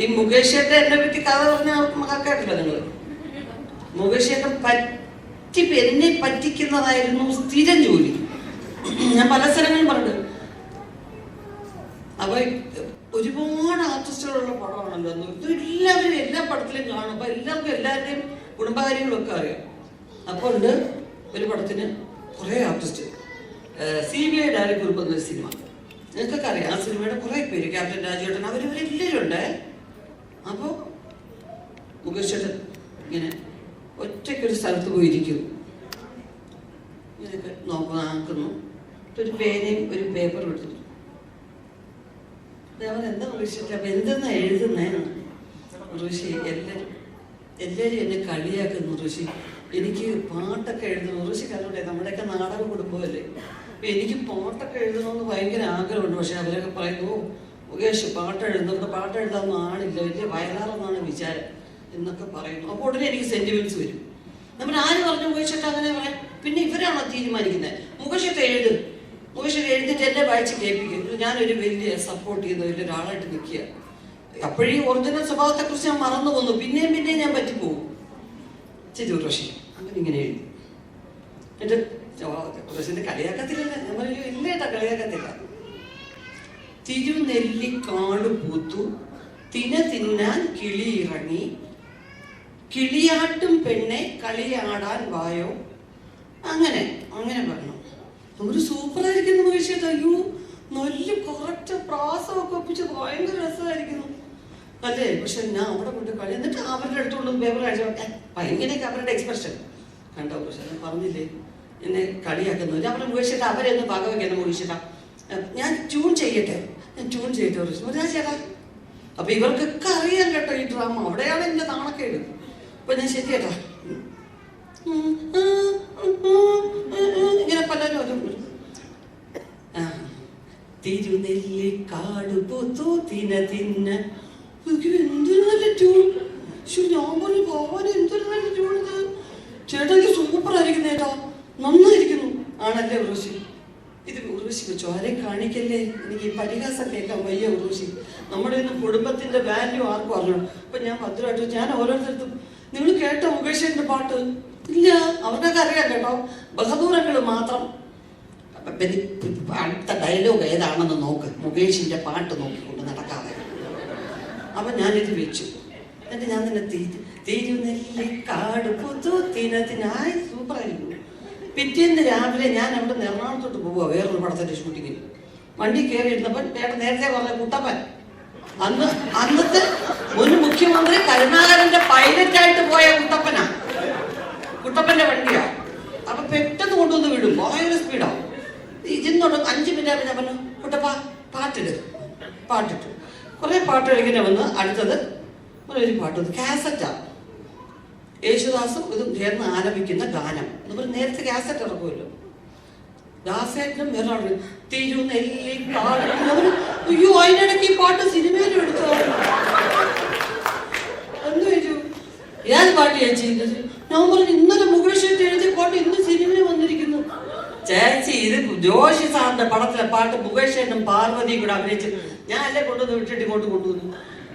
ഈ മുകേഷ് ചേട്ടൻ എന്നെ പറ്റി കഥ പറഞ്ഞ കേട്ടില്ല നിങ്ങൾ മുകേഷേട്ടൻ പറ്റി എന്നെ പറ്റിക്കുന്നതായിരുന്നു സ്ഥിരം ജോലി. ഞാൻ പല സ്ഥലങ്ങളും പറഞ്ഞു അപ്പൊ ഒരുപാട് ആർട്ടിസ്റ്റുകളുള്ള പടമാണല്ലോ. ഇത് എല്ലാവരും എല്ലാ പടത്തിലും കാണും അപ്പൊ എല്ലാവർക്കും എല്ലാവരുടെയും കുടുംബകാര്യങ്ങളൊക്കെ അറിയാം. അപ്പോൾ ഉണ്ട് ഒരു പടത്തിന് കുറേ artist C B I diary Kurippu എന്നൊരു സിനിമ. നിങ്ങൾക്കൊക്കെ അറിയാം ആ സിനിമയുടെ കുറേ പേര്. ക്യാപ്റ്റൻ രാജേട്ടൻ അവരിവരെല്ലാവരും ഉണ്ട്. അപ്പോൾ മുകേഷ് ഇങ്ങനെ ഒറ്റയ്ക്കൊരു സ്ഥലത്ത് പോയിരിക്കും. ഇങ്ങനെയൊക്കെ നോക്കുന്നു ഒരു പേനയും ഒരു പേപ്പറും എടുത്തിട്ടു. അവൻ എന്താ വിളിച്ചിട്ട് അപ്പൊ എന്തെന്നാ എഴുതുന്നേന്ന് ഋഷി എല്ലാരും എല്ലാരും എന്നെ കളിയാക്കുന്നു ഋഷി എനിക്ക് പാട്ടൊക്കെ എഴുതുന്നു. ഋഷി കണ്ടോട്ടെ നമ്മുടെയൊക്കെ നാടകം അപ്പൊ എനിക്ക് പാട്ടൊക്കെ എഴുതണമെന്ന് ഭയങ്കര ആഗ്രഹമുണ്ട്. പക്ഷെ അവരൊക്കെ പറയുന്നു "ഓ, മുകേഷ് പാട്ട് എഴുതുന്നുണ്ട് പാട്ട് എഴുതാവുന്ന ആളില്ല വലിയ വയലാറെന്നാണ് വിചാരം എന്നൊക്കെ പറയുന്നു. അപ്പോൾ ഉടനെ എനിക്ക് സെന്റിമെന്റ്സ് വരും. നമ്മൾ ആര് പറഞ്ഞു മുകേഷൊക്കെ അങ്ങനെ പറയാം പിന്നെ ഇവരാണോ തീരുമാനിക്കുന്നത്? മുകേഷൊക്കെ എഴുത്. മുകേഷ് എഴുതിട്ട് എന്നെ വായിച്ച് കേൾപ്പിക്കും. ഞാനൊരു വലിയ സപ്പോർട്ട് ചെയ്യുന്ന വലിയൊരാളായിട്ട് നിൽക്കുക. അപ്പോഴേ ഒറിജിനൽ സ്വഭാവത്തെ കുറിച്ച് ഞാൻ മറന്നു പോന്നു. പിന്നെയും പിന്നെയും ഞാൻ പറ്റിപ്പോകും. ചെയ്തു ഉറവശി അങ്ങനെ ഇങ്ങനെ എഴുതി. എന്നിട്ട് ഉറവശിന്റെ കളിയാക്കത്തില്ല ഞാൻ ഏട്ടാ കളിയാക്കത്തില്ല. തിരുനെല്ലിക്കാട് പൂത്തു. തിന തിന്നാൻ കിളി ഇറങ്ങി. കിളിയാട്ടും പെണ്ണെ കളിയാടാൻ വായോ. അങ്ങനെ അങ്ങനെ പറഞ്ഞു. ഒരു സൂപ്പർ സൂപ്പറായിരിക്കുന്നു മനുഷ്യ അയ്യോ നല്ല കുറച്ച് പ്രാസമൊക്കെ ഒപ്പിച്ച് ഭയങ്കര രസമായിരിക്കുന്നു. അല്ലേ പക്ഷെ ഞാൻ അവിടെ കൊണ്ട് കളി. എന്നിട്ട് അവരുടെ അടുത്തുള്ള പേപ്പർ അയച്ചു ഭയങ്കരയൊക്കെ അവരുടെ എക്സ്പ്രഷൻ കണ്ടോ പക്ഷെ പറഞ്ഞില്ലേ എന്നെ കളിയാക്കുന്നു. അവരെ മുകേഷിട്ട അവരെന്ന് പകവയ്ക്കുന്നു മുകേഷിട്ട. ഞാൻ ട്യൂൺ ചെയ്യട്ടെ? ഞാൻ ട്യൂൺ ചെയ്യട്ടെ ഒരു ചേട്ടാ അപ്പൊ ഇവർക്കൊക്കെ അറിയാം കേട്ടോ ഈ ഡ്രാമ അവിടെയാണ് എന്റെ നാണക്കേട്. അപ്പൊ ഞാൻ ശരി ചേട്ടാ. ഇങ്ങനെ പലരും തിരുനെല്ലി കാട് പൂത്തു തിന തിന്ന. എന്തൊരു നല്ല ട്യൂൺ ഞാൻ പറഞ്ഞു ഭഗവാൻ എന്തൊരു നല്ല ട്യൂൺ ചേട്ടാ ഇത് സൂപ്പർ ആയിരിക്കുന്നു ചേട്ടാ. നന്നായിരിക്കുന്നു. ആണല്ലേ ഉർവശി ഇത് ഉർവശി വെച്ചോ? ആരെ കാണിക്കല്ലേ? എനിക്ക് ഈ പരിഹാസം കേൾക്കാൻ വയ്യ ഉർവശി. നമ്മുടെ ഇന്ന് കുടുംബത്തിന്റെ വാല്യൂ ആർക്കും അറിയണം അപ്പൊ ഞാൻ ഭദ്രമായിട്ട് ഞാൻ ഓരോരുത്തർക്കും നിങ്ങൾ കേട്ട മുകേഷിന്റെ പാട്ട്? ഇല്ല അവർക്കൊക്കെ അറിയാം കേട്ടോ. ബഹദൂരങ്ങൾ മാത്രം. അടുത്ത ഡയലോഗ് ഏതാണെന്ന് നോക്ക്. മുകേഷിന്റെ പാട്ട് നോക്കിക്കൊണ്ട് നടക്കാതെ. അപ്പൊ ഞാനിത് വെച്ചു. എന്നിട്ട് ഞാൻ തന്നെ തീ തിരുനെല്ലിക്കാട് പുതു തിനത്തിനായി സൂപ്പറായിരുന്നു. പിറ്റേന്ന് രാവിലെ ഞാൻ അവിടെ നിന്ന് എറണാകുളത്തോട്ട് പോവുക വേറൊരു പടത്തിന്റെ ഷൂട്ടിങ്ങിന് വണ്ടി കയറി ഇരുന്നപ്പോൾ ചേട്ടൻ നേരത്തെ പറഞ്ഞ കുട്ടപ്പൻ അന്ന് അന്നത്തെ ഒരു മുഖ്യമന്ത്രി കരുണാകരന്റെ പൈലറ്റായിട്ട് പോയ കുട്ടപ്പനാ. കുട്ടപ്പന്റെ വണ്ടിയാ. അപ്പൊ പെട്ടെന്ന് കൊണ്ടുവന്ന് വിടും ഭയങ്കര സ്പീഡാ. ഇതിന്നോട് അഞ്ച് മിനിറ്റ് ഞാൻ പറഞ്ഞു കുട്ടപ്പ പാട്ടിട്. പാട്ടിട്ടു. കുറെ പാട്ടുകൾ ഇങ്ങനെ വന്ന് അടുത്തത് ഒരു പാട്ട് കാസറ്റാ യേശുദാസും ഇതും ചേർന്ന് ആലപിക്കുന്ന ഗാനം. അതുപോലെ നേരത്തെ കാസറ്റ് ഇറക്കുമല്ലോ. ദാസേട്ടനും വേറെ തിരുനെല്ലി തിരുനെല്ലിക്കാട് അവർ അയ്യോ അതിനിടയ്ക്ക് ഈ പാട്ട് സിനിമയിലും എടുത്തോ എന്ത് ഏത് പാട്ട് ചേച്ചി ഞാൻ പറഞ്ഞു ഇന്നലെ ചേച്ചി എഴുതിയ പാട്ട് ഇന്ന് സിനിമയിൽ വന്നിരിക്കുന്നു. ചേച്ചി ഇത് ജോഷി സാറിന്റെ പടത്തിലെ പാട്ട് മുകേഷ് എന്നും പാർവതിയും കൂടെ അഭിനയിച്ചു ഞാൻ അല്ലേ കൊണ്ടുവന്ന് വിട്ടിട്ട് ഇങ്ങോട്ട് കൊണ്ടുവന്നു.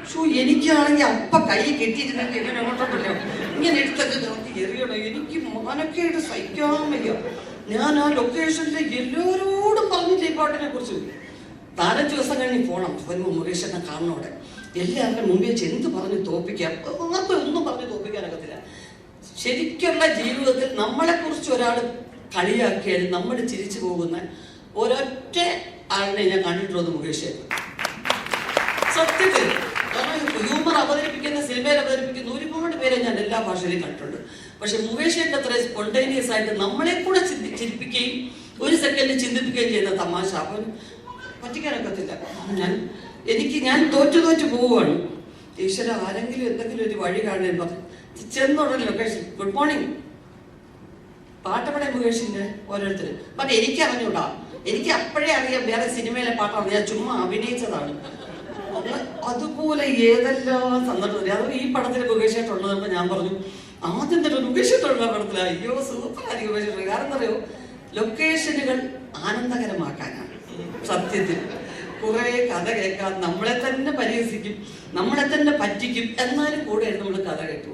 ഷോ എനിക്കാണെങ്കിൽ അപ്പ കൈ കെട്ടിയിരുന്നെങ്കിൽ ഇങ്ങനെ അങ്ങോട്ടുണ്ടല്ലോ ഇങ്ങനെ എടുത്തൊക്കെ നോക്കി എറിയണം. എനിക്ക് മാനക്കേട് സഹിക്കാൻ വയ്യ. ഞാൻ ആ ലൊക്കേഷനിലെ എല്ലാവരോടും പറഞ്ഞില്ല ഈ പാട്ടിനെ കുറിച്ച്? നാലഞ്ച് ദിവസം കഴിഞ്ഞ് പോണം. വരുമ്പോൾ മുകേഷനെ കാണണം അവിടെ. എല്ലാവരുടെ മുമ്പിൽ വെച്ച് എന്ത് പറഞ്ഞ് തോപ്പിക്കാം? ആർക്കും ഒന്നും പറഞ്ഞ് തോപ്പിക്കാനൊക്കത്തില്ല ശരിക്കുള്ള ജീവിതത്തിൽ നമ്മളെ കുറിച്ച് ഒരാൾ കളിയാക്കിയാൽ നമ്മൾ ചിരിച്ചു പോകുന്ന ഒരൊറ്റ ആളിനെ ഞാൻ കണ്ടിട്ടുള്ളത് മുകേഷ്. സത്യത്തിൽ. ഹ്യൂമർ അവതരിപ്പിക്കുന്ന സിനിമയിൽ അവതരിപ്പിക്കുന്ന ഒരുപാട് പേരെ ഞാൻ എല്ലാ ഭാഷയിലും കണ്ടിട്ടുണ്ട്. പക്ഷെ മുകേഷിന്റെ അത്ര സ്പോണ്ടേനിയസ് ആയിട്ട് നമ്മളെ കൂടെ ചിരിപ്പിക്കുകയും ഒരു സെക്കൻഡ് ചിന്തിപ്പിക്കുകയും ചെയ്യുന്ന തമാശ. അവൻ പറ്റിക്കാനൊക്കത്തില്ല ഞാൻ എനിക്ക് ഞാൻ തോറ്റു തോറ്റു പോവുകയാണ്. ഈശ്വര ആരെങ്കിലും എന്തെങ്കിലും ഒരു വഴി കാണാൻ പറഞ്ഞു ചെന്നുടനെ ലൊക്കേഷൻ ഗുഡ് മോർണിംഗ് പാട്ടപ്പടെ മുകേഷിന്റെ ഓരോരുത്തർ പക്ഷെ എനിക്ക് അറിഞ്ഞൂടാ. എനിക്ക് അപ്പോഴേ അറിയാം വേറെ സിനിമയിലെ പാട്ടാണ്. ഞാൻ ചുമ്മാ അഭിനയിച്ചതാണ്. അത് അതുപോലെ ഏതെല്ലാം സന്ദർഭത്തിൽ അത് ഈ പടത്തിൽ മുകേഷായിട്ടുള്ളതെന്ന് ഞാൻ പറഞ്ഞു. ആദ്യം തന്നെ മുകേഷായിട്ടുള്ള പടത്തിൽ അയ്യോ സൂപ്പർ ആയിരിക്കും മുകേഷ് കാരണം എന്താ അറിയോ ലൊക്കേഷനുകൾ ആനന്ദകരമാക്കാനാണ്. സത്യത്തിൽ. കുറെ കഥ കേൾക്കാം നമ്മളെ തന്നെ പരിഹസിക്കും നമ്മളെ തന്നെ പറ്റിക്കും എന്നാലും കൂടെ നമ്മൾ കഥ കേട്ടു.